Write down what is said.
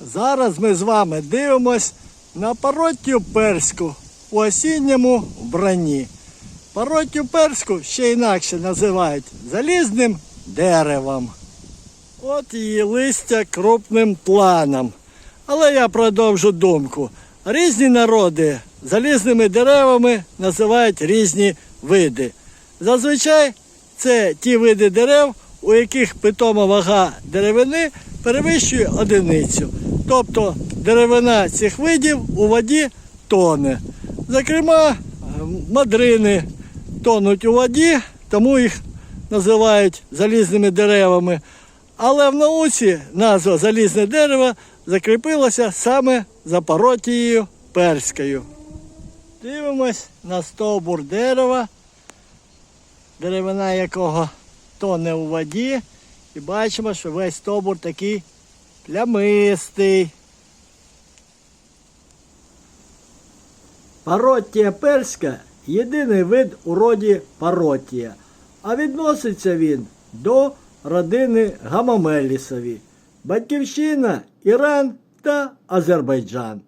Зараз ми з вами дивимось на пароттю перську у осінньому вбранні. Пароттю перську ще інакше називають залізним деревом. От її листя крупним планом. Але я продовжу думку. Різні народи залізними деревами називають різні види. Зазвичай це ті види дерев, у яких питома вага деревини перевищує одиницю. Тобто деревина цих видів у воді тоне. Зокрема, мадрини тонуть у воді, тому їх називають залізними деревами. Але в науці назва залізне дерево закріпилася саме за паротією перською. Дивимось на стовбур дерева, деревина якого тоне у воді, і бачимо, що весь стовбур такий плямистий. Пароттія перська єдиний вид у роді пароттія, а відноситься він до родини гамамелісові. Батьківщина Іран та Азербайджан.